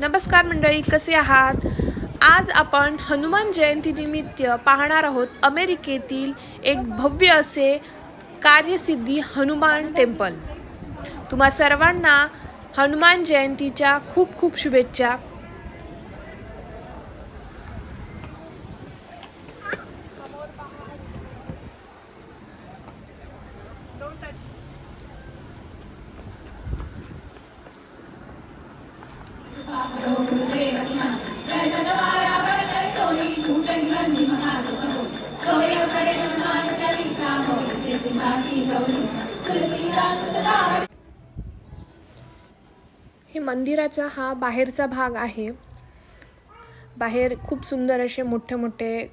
नमस्कार मंडळी कसे आहात? आज आपण हनुमान जयंतीनिमित्त पाहणार आहोत अमेरिकेतील एक भव्य असे कार्यसिद्धी हनुमान टेम्पल. तुम्हा सर्वांना हनुमान जयंतीच्या खूप खूप शुभेच्छा. हे मंदिराचा हा बाहेरचा भाग आहे. बाहेर खूप सुंदर असे मोठे मोठे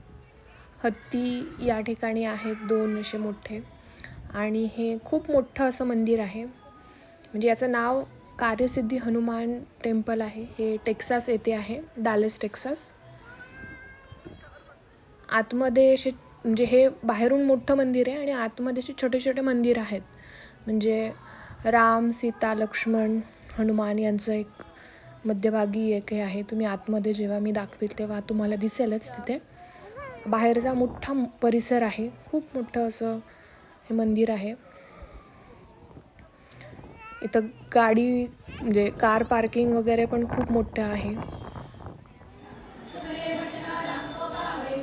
हत्ती या ठिकाणी आहेत दोन असे मोठे. आणि हे खूप मोठं असं मंदिर आहे. म्हणजे याचं नाव कार्यसिद्धी हनुमान टेम्पल आहे. हे टेक्सास येथे आहे. Dallas Texas. आतमध्ये असे म्हणजे हे बाहेरून मोठं मंदिर आहे आणि आतमध्ये असे छोटे छोटे मंदिर आहेत. म्हणजे राम सीता लक्ष्मण हनुमान यांचं एक मध्यभागी एक हे आहे. तुम्ही आतमध्ये जेव्हा मी दाखवेल तेव्हा तुम्हाला दिसेलच तिथे. बाहेरचा मोठा परिसर आहे. खूप मोठं असं हे मंदिर आहे. इथं गाडी म्हणजे कार पार्किंग वगैरे पण खूप मोठं आहे.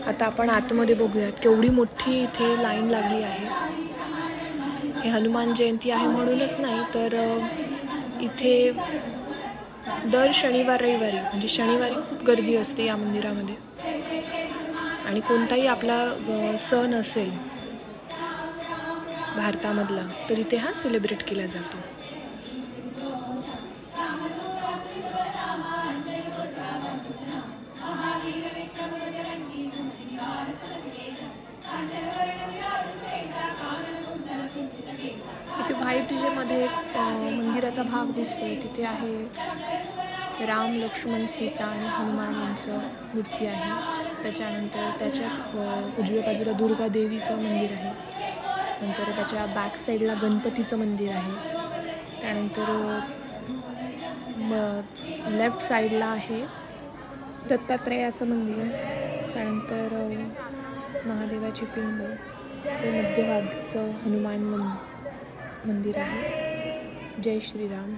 आता आपण आतमध्ये बघूयात केवढी मोठी इथे लाईन लागली आहे. हे हनुमान जयंती आहे म्हणूनच नाही तर इथे दर शनिवार रविवारी म्हणजे शनिवारी खूप गर्दी असते या मंदिरामध्ये. आणि कोणताही आपला सण असेल भारतामधला तर इथे हा सेलिब्रेट केला जातो. व्हाईट जे एक मंदिराचा भाग दिसतोय. तिथे आहे राम लक्ष्मण सीता आणि हनुमान यांचं मूर्ती आहे. त्याच्यानंतर त्याच्याच उजव्या बाजूला दुर्गा देवीचं मंदिर आहे. नंतर त्याच्या बॅक साईडला गणपतीचं मंदिर आहे. त्यानंतर म लेफ्ट साईडला आहे दत्तात्रेयाचं मंदिर. त्यानंतर महादेवाची पिंड. हे मध्यभागचं हनुमान मंदिर. मंदिर आहे. जय श्रीराम.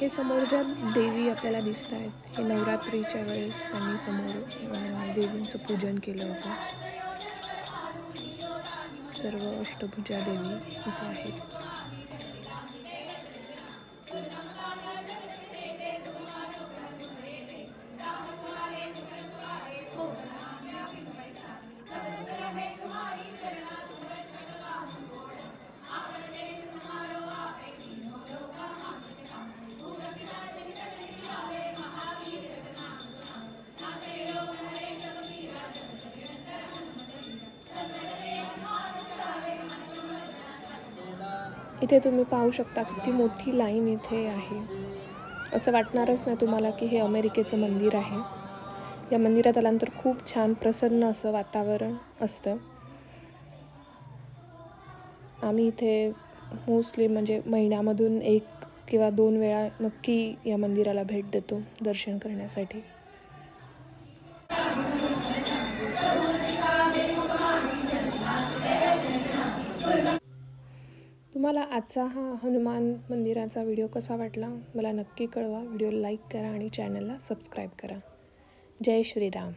हे समोर ज्या देवी आपल्याला दिसत आहेत हे नवरात्रीच्या वेळेस त्यांनी समोर देवींचं पूजन केलं होतं. सर्व अष्टभुजा देवी इथे आहेत. इथे तुम्ही पाहू शकता किती मोठी लाईन इथे आहे. असं वाटणारच नाही तुम्हाला की हे अमेरिकेचं मंदिर आहे. या मंदिरात आल्यानंतर खूप छान प्रसन्न असं वातावरण असतं. आम्ही इथे मोस्टली म्हणजे महिन्यामधून एक किंवा दोन वेळा नक्की या मंदिराला भेट देतो दर्शन करण्यासाठी. तुम्हाला आजचा हा हनुमान मंदिराचा व्हिडिओ कसा वाटला मला नक्की कळवा. व्हिडिओ लाईक करा आणि चॅनलला सबस्क्राईब करा. जय श्रीराम.